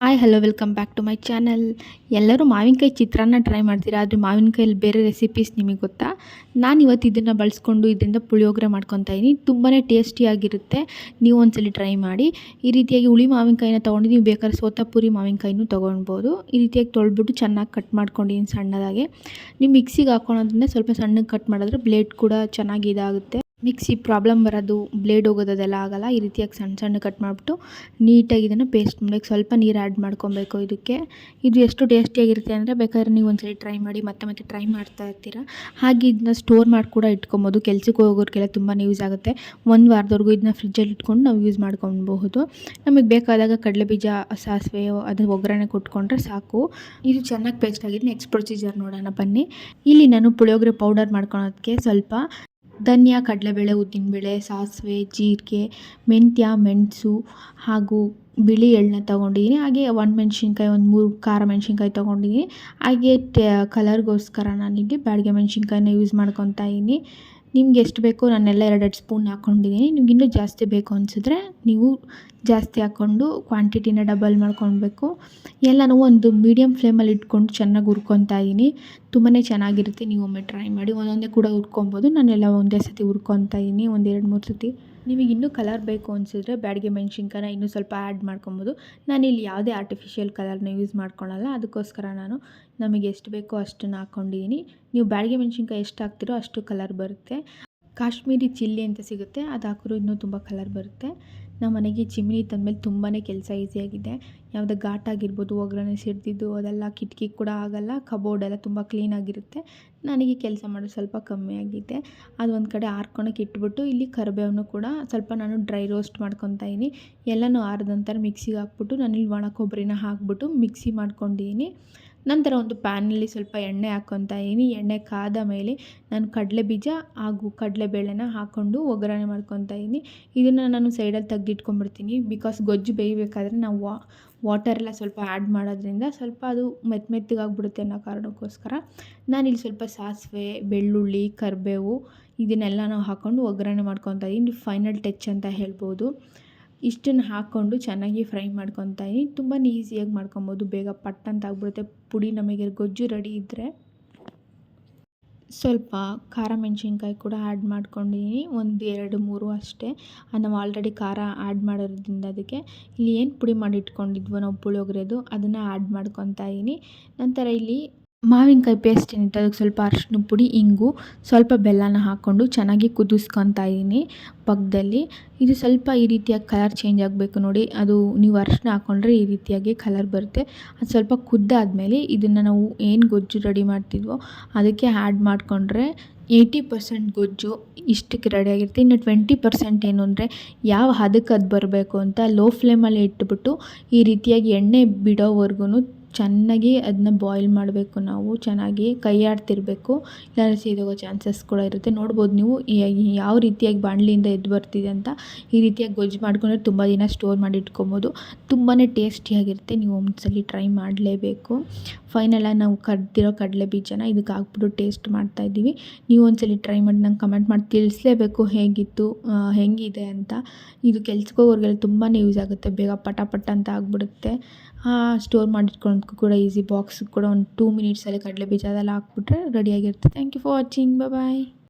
Hi hello welcome back to my channel ಎಲ್ಲರೂ ಮಾವಿನಕಾಯಿ ಚಿತ್ರಾನ್ನ try ಮಾಡ್ತೀರಾ? ಆದರೆ ಮಾವಿನಕಾಯಲ್ಲಿ ಬೇರೆ ರೆಸಿಪೀಸ್ ನಿಮಗೆ ಗೊತ್ತಾ? ನಾನು ಇವತ್ತು ಇದನ್ನು ಬಳಸ್ಕೊಂಡು ಇದರಿಂದ ಪುಳಿಯೋಗರೆ ಮಾಡ್ಕೊತಾ ಇದ್ದೀನಿ ತುಂಬಾ ಟೇಸ್ಟಿಯಾಗಿರುತ್ತೆ ನೀವು ಒಂದ್ಸಲಿ ಟ್ರೈ ಮಾಡಿ. ಈ ರೀತಿಯಾಗಿ ಹುಳಿ ಮಾವಿನಕಾಯಿನ ತೊಗೊಂಡು ನೀವು ಬೇಕಾದ್ರೆ ಸೋತಾಪುರಿ ಮಾವಿನಕಾಯಿನೂ ತೊಗೊಳ್ಬೋದು. ಈ ರೀತಿಯಾಗಿ ತೊಳೆದ್ಬಿಟ್ಟು ಚೆನ್ನಾಗಿ ಕಟ್ ಮಾಡ್ಕೊಂಡಿದ್ದೀನಿ ಸಣ್ಣದಾಗಿ. ನೀವು ಮಿಕ್ಸಿಗೆ ಹಾಕೊಳೋದ್ರಿಂದ ಸ್ವಲ್ಪ ಸಣ್ಣಗೆ ಕಟ್ ಮಾಡಿದ್ರೆ ಬ್ಲೇಡ್ ಕೂಡ ಚೆನ್ನಾಗಿ ಇದಾಗುತ್ತೆ. ಮಿಕ್ಸಿ ಪ್ರಾಬ್ಲಮ್ ಬರೋದು, ಬ್ಲೇಡ್ ಹೋಗೋದೆಲ್ಲ ಅದೆಲ್ಲ ಆಗೋಲ್ಲ. ಈ ರೀತಿಯಾಗಿ ಸಣ್ಣ ಸಣ್ಣ ಕಟ್ ಮಾಡಿಬಿಟ್ಟು ನೀಟಾಗಿ ಇದನ್ನು ಪೇಸ್ಟ್ ಮಾಡಬೇಕು ಸ್ವಲ್ಪ ನೀರು ಆ್ಯಡ್ ಮಾಡ್ಕೊಬೇಕು ಇದಕ್ಕೆ. ಇದು ಎಷ್ಟು ಟೇಸ್ಟಿಯಾಗಿರುತ್ತೆ ಅಂದರೆ ಬೇಕಾದ್ರೆ ನೀವು ಒಂದ್ಸರಿ ಟ್ರೈ ಮಾಡಿ, ಮತ್ತೆ ಮತ್ತೆ ಟ್ರೈ ಮಾಡ್ತಾ ಇರ್ತೀರ. ಹಾಗೆ ಇದನ್ನ ಸ್ಟೋರ್ ಮಾಡಿ ಕೂಡ ಇಟ್ಕೊಬೋದು. ಕೆಲ್ಸಕ್ಕೆ ಹೋಗೋರಿಗೆಲ್ಲ ತುಂಬಾ ಯೂಸ್ ಆಗುತ್ತೆ. ಒಂದು ವಾರದವರೆಗೂ ಇದನ್ನ ಫ್ರಿಜ್ಜಲ್ಲಿ ಇಟ್ಕೊಂಡು ನಾವು ಯೂಸ್ ಮಾಡ್ಕೊಬಹುದು ನಮಗೆ ಬೇಕಾದಾಗ ಕಡಲೆ ಬೀಜ, ಸಾಸಿವೆ ಅದು ಒಗ್ಗರಣೆ ಕೊಟ್ಕೊಂಡ್ರೆ ಸಾಕು. ಇದು ಚೆನ್ನಾಗಿ ಪೇಸ್ಟ್ ಆಗಿದೆ ನೆಕ್ಸ್ಟ್ ಪ್ರೊಸೀಜರ್ ನೋಡೋಣ ಬನ್ನಿ. ಇಲ್ಲಿ ನಾನು ಪುಳಿಯೋಗರೆ ಪೌಡರ್ ಮಾಡ್ಕೊಳೋದಕ್ಕೆ ಸ್ವಲ್ಪ ಧನಿಯಾ, ಕಡಲೆಬೇಳೆ, ಉದ್ದಿನಬೇಳೆ, ಸಾಸಿವೆ, ಜೀರಿಗೆ, ಮೆಂತ್ಯ, ಮೆಣಸು ಹಾಗೂ ಬಿಳಿ ಎಳ್ಳನ್ನ ತೊಗೊಂಡಿದ್ದೀನಿ. ಹಾಗೆ ಒಣಮೆಣ್ಸಿನ್ಕಾಯಿ ಒಂದು ಮೂರು ಖಾರ ಮೆಣ್ಸಿನ್ಕಾಯಿ ತೊಗೊಂಡಿದ್ದೀನಿ. ಹಾಗೆ ಕಲರ್ಗೋಸ್ಕರ ನಾನಿಲ್ಲಿ ಬ್ಯಾಡಗೆ ಮೆಣ್ಸಿನ್ಕಾಯನ್ನ ಯೂಸ್ ಮಾಡ್ಕೊತಾ ಇದ್ದೀನಿ. ನಿಮ್ಗೆ ಎಷ್ಟು ಬೇಕೋ ನಾನೆಲ್ಲ ಎರಡೆರಡು ಸ್ಪೂನ್ ಹಾಕ್ಕೊಂಡಿದ್ದೀನಿ ನಿಮ್ಗೆ ಇನ್ನೂ ಜಾಸ್ತಿ ಬೇಕು ಅನಿಸಿದ್ರೆ ನೀವು ಜಾಸ್ತಿ ಹಾಕ್ಕೊಂಡು ಕ್ವಾಂಟಿಟಿನ ಡಬಲ್ ಮಾಡ್ಕೊಳ್ಬೇಕು. ಎಲ್ಲನೂ ಒಂದು ಮೀಡಿಯಮ್ ಫ್ಲೇಮಲ್ಲಿ ಇಟ್ಕೊಂಡು ಚೆನ್ನಾಗಿ ಹುರ್ಕೊತಾ ಇದ್ದೀನಿ ತುಂಬಾ ಚೆನ್ನಾಗಿರುತ್ತೆ. ನೀವು ಒಮ್ಮೆ ಟ್ರೈ ಮಾಡಿ ಒಂದೊಂದೇ ಕೂಡ ಹುರ್ಕೊಬೋದು. ನಾನೆಲ್ಲ ಒಂದೇ ಸತಿ ಹುರ್ಕೊತಾ ಇದ್ದೀನಿ ಒಂದು ಎರಡು ಮೂರು ಸತಿ. ನಿಮಗೆ ಇನ್ನೂ ಕಲರ್ ಬೇಕು ಅನಿಸಿದ್ರೆ ಬ್ಯಾಡಿಗೆ ಮೆಣ್ಸಿನ್ಕಾಯಿನ ಇನ್ನೂ ಸ್ವಲ್ಪ ಆ್ಯಡ್ ಮಾಡ್ಕೊಬೋದು. ನಾನಿಲ್ಲಿ ಯಾವುದೇ ಆರ್ಟಿಫಿಷಿಯಲ್ ಕಲರ್ನ ಯೂಸ್ ಮಾಡ್ಕೊಳಲ್ಲ, ಅದಕ್ಕೋಸ್ಕರ ನಾನು ನಮಗೆ ಎಷ್ಟು ಬೇಕೋ ಅಷ್ಟನ್ನು ಹಾಕ್ಕೊಂಡಿದ್ದೀನಿ ನೀವು ಬ್ಯಾಡಿಗೆ ಮೆಣಸಿನ್ಕಾಯಿ ಎಷ್ಟು ಹಾಕ್ತಿರೋ ಅಷ್ಟು ಕಲರ್ ಬರುತ್ತೆ. ಕಾಶ್ಮೀರಿ ಚಿಲ್ಲಿ ಅಂತ ಸಿಗುತ್ತೆ, ಅದು ಹಾಕಿದ್ರು ಇನ್ನೂ ತುಂಬ ಕಲರ್ ಬರುತ್ತೆ. ನಮ್ಮ ಮನೆಗೆ ಚಿಮ್ನಿ ತಂದಮೇಲೆ ತುಂಬಾ ಕೆಲಸ ಈಸಿಯಾಗಿದೆ. ಯಾವುದೇ ಘಾಟ್ ಆಗಿರ್ಬೋದು, ಒಗ್ಗರಣೆ ಸಿಡ್ದಿದ್ದು, ಅದೆಲ್ಲ ಕಿಟಕಿ ಕೂಡ ಆಗೋಲ್ಲ, ಕಬೋರ್ಡ್ ಎಲ್ಲ ತುಂಬ ಕ್ಲೀನಾಗಿರುತ್ತೆ ನನಗೆ ಕೆಲಸ ಮಾಡೋದು ಸ್ವಲ್ಪ ಕಮ್ಮಿ ಆಗಿದೆ. ಅದು ಒಂದು ಕಡೆ ಆರ್ಕೊಳಕ್ಕೆ ಇಟ್ಬಿಟ್ಟು, ಇಲ್ಲಿ ಕರಿಬೇವನ್ನು ಕೂಡ ಸ್ವಲ್ಪ ನಾನು ಡ್ರೈ ರೋಸ್ಟ್ ಮಾಡ್ಕೊತಾ ಇದ್ದೀನಿ ಎಲ್ಲನೂ ಆರಿದ ನಂತರ ಮಿಕ್ಸಿಗೆ ಹಾಕ್ಬಿಟ್ಟು, ನಾನಿಲ್ಲಿ ಒಣ ಕೊಬ್ಬರಿನ ಹಾಕ್ಬಿಟ್ಟು ಮಿಕ್ಸಿ ಮಾಡ್ಕೊಂಡಿದ್ದೀನಿ ನಂತರ ಒಂದು ಪ್ಯಾನಲ್ಲಿ ಸ್ವಲ್ಪ ಎಣ್ಣೆ ಹಾಕ್ಕೊತಾ ಇದ್ದೀನಿ. ಎಣ್ಣೆ ಕಾದ ಮೇಲೆ ನಾನು ಕಡಲೆ ಬೀಜ ಹಾಗೂ ಕಡಲೆಬೇಳೆನ ಹಾಕ್ಕೊಂಡು ಒಗ್ಗರಣೆ ಮಾಡ್ಕೊತಾ ಇದ್ದೀನಿ. ಇದನ್ನು ನಾನು ಸೈಡಲ್ಲಿ ತೆಗ್ದಿಟ್ಕೊಂಡ್ಬಿಡ್ತೀನಿ. ಬಿಕಾಸ್ ಗೊಜ್ಜು ಬೇಯಬೇಕಾದ್ರೆ ನಾವು ವಾ ವಾಟರೆಲ್ಲ ಸ್ವಲ್ಪ ಆ್ಯಡ್ ಮಾಡೋದ್ರಿಂದ ಸ್ವಲ್ಪ ಅದು ಮೆತ್ತ ಮೆತ್ತಗಾಗ್ಬಿಡುತ್ತೆ ಅನ್ನೋ ಕಾರಣಕ್ಕೋಸ್ಕರ ನಾನಿಲ್ಲಿ ಸ್ವಲ್ಪ ಸಾಸಿವೆ, ಬೆಳ್ಳುಳ್ಳಿ, ಕರಿಬೇವು ಇದನ್ನೆಲ್ಲನೂ ಹಾಕ್ಕೊಂಡು ಒಗ್ಗರಣೆ ಮಾಡ್ಕೊತ ಇದ್ದೀನಿ. ಫೈನಲ್ ಟಚ್ ಅಂತ ಹೇಳ್ಬೋದು. ಇಷ್ಟನ್ನು ಹಾಕ್ಕೊಂಡು ಚೆನ್ನಾಗಿ ಫ್ರೈ ಮಾಡ್ಕೊತಾ ಇದ್ದೀನಿ. ತುಂಬಾ ಈಸಿಯಾಗಿ ಮಾಡ್ಕೊಬೋದು. ಬೇಗ ಪಟ್ ಅಂತ ಆಗ್ಬಿಡುತ್ತೆ. ಪುಡಿ ನಮಗೆ ಗೊಜ್ಜು ರೆಡಿ ಇದ್ದರೆ ಸ್ವಲ್ಪ ಖಾರ ಮೆಣಸಿನ್ಕಾಯಿ ಕೂಡ ಆ್ಯಡ್ ಮಾಡ್ಕೊಂಡಿದ್ದೀನಿ. ಒಂದು, ಎರಡು, ಮೂರು ಅಷ್ಟೇ. ನಾವು ಆಲ್ರೆಡಿ ಖಾರ ಆ್ಯಡ್ ಮಾಡೋದ್ರಿಂದ ಅದಕ್ಕೆ ಇಲ್ಲಿ ಏನು ಪುಡಿ ಮಾಡಿ ಇಟ್ಕೊಂಡಿದ್ವೋ ನಾವು ಪುಳಿಯೋಗರೆದು, ಅದನ್ನು ಆ್ಯಡ್ ಮಾಡ್ಕೊತಾ ಇದ್ದೀನಿ. ನಂತರ ಇಲ್ಲಿ ಮಾವಿನಕಾಯಿ ಪೇಸ್ಟ್ ಏನಿತ್ತು ಅದಕ್ಕೆ ಸ್ವಲ್ಪ ಅರಶಿನ ಪುಡಿ, ಇಂಗು, ಸ್ವಲ್ಪ ಬೆಲ್ಲನ ಹಾಕ್ಕೊಂಡು ಚೆನ್ನಾಗಿ ಕುದಿಸ್ಕೊತಾ ಇದ್ದೀನಿ ಪಕ್ಕದಲ್ಲಿ ಇದು ಸ್ವಲ್ಪ ಈ ರೀತಿಯಾಗಿ ಕಲರ್ ಚೇಂಜ್ ಆಗಬೇಕು ನೋಡಿ. ಅದು ನೀವು ಅರಶಿನ ಹಾಕ್ಕೊಂಡ್ರೆ ಈ ರೀತಿಯಾಗಿ ಕಲರ್ ಬರುತ್ತೆ. ಅದು ಸ್ವಲ್ಪ ಕುದ್ದಾದಮೇಲೆ ಇದನ್ನು ನಾವು ಏನು ಗೊಜ್ಜು ರೆಡಿ ಮಾಡ್ತಿದ್ವೋ ಅದಕ್ಕೆ ಆ್ಯಡ್ ಮಾಡಿಕೊಂಡ್ರೆ ಏಯ್ಟಿ ಪರ್ಸೆಂಟ್ ಗೊಜ್ಜು ಇಷ್ಟಕ್ಕೆ ರೆಡಿಯಾಗಿರುತ್ತೆ ಇನ್ನು ಟ್ವೆಂಟಿ ಪರ್ಸೆಂಟ್ ಏನು ಅಂದರೆ ಯಾವ ಹದಕ್ಕೆ ಅದು ಬರಬೇಕು ಅಂತ ಲೋ ಫ್ಲೇಮಲ್ಲಿ ಇಟ್ಬಿಟ್ಟು ಈ ರೀತಿಯಾಗಿ ಎಣ್ಣೆ ಬಿಡೋವರೆಗೂ ಚೆನ್ನಾಗಿ ಅದನ್ನ ಬಾಯ್ಲ್ ಮಾಡಬೇಕು ನಾವು, ಚೆನ್ನಾಗಿ ಕೈ ಆಡ್ತಿರಬೇಕು ಇಲ್ಲಾಂದರೆ ಸೀದೋಗೋ ಚಾನ್ಸಸ್ ಕೂಡ ಇರುತ್ತೆ. ನೋಡ್ಬೋದು ನೀವು ಯಾವ ರೀತಿಯಾಗಿ ಬಾಣಲಿಯಿಂದ ಎದ್ದು ಬರ್ತಿದೆ ಅಂತ. ಈ ರೀತಿಯಾಗಿ ಗೊಜ್ಜು ಮಾಡ್ಕೊಂಡ್ರೆ ತುಂಬ ದಿನ ಸ್ಟೋರ್ ಮಾಡಿ ಇಟ್ಕೊಬೋದು. ತುಂಬಾ ಟೇಸ್ಟಿಯಾಗಿರುತ್ತೆ ನೀವು ಒಂದ್ಸಲಿ ಟ್ರೈ ಮಾಡಲೇಬೇಕು. ಫೈನಲಾಗಿ ನಾವು ಕರೆದಿರೋ ಕಡಲೆ ಬೀಜನ ಇದಕ್ಕೆ ಹಾಕ್ಬಿಟ್ಟು ಟೇಸ್ಟ್ ಮಾಡ್ತಾಯಿದ್ದೀವಿ ನೀವು ಒಂದ್ಸಲಿ ಟ್ರೈ ಮಾಡಿ ನಂಗೆ ಕಮೆಂಟ್ ಮಾಡಿ ತಿಳಿಸ್ಲೇಬೇಕು ಹೇಗಿತ್ತು ಹೇಗಿದೆ ಅಂತ. ಇದು ಕೆಲ್ಸಕ್ಕೆ ಹೋಗೋರಿಗೆಲ್ಲ ತುಂಬಾ ಯೂಸ್ ಆಗುತ್ತೆ. ಬೇಗ ಪಟ ಅಂತ ಆಗಿಬಿಡುತ್ತೆ. ಸ್ಟೋರ್ ಮಾಡಿಟ್ಕೊಳ್ಳೋದಕ್ಕೂ ಕೂಡ ಈಸಿ ಬಾಕ್ಸ್ ಕೂಡ ಒಂದು ಟೂ ಮಿನಿಟ್ಸಲ್ಲಿ ಕಡಲೆ ಬೀಜ ಅದೆಲ್ಲ ಹಾಕ್ಬಿಟ್ರೆ ರೆಡಿಯಾಗಿರುತ್ತೆ thank you for watching bye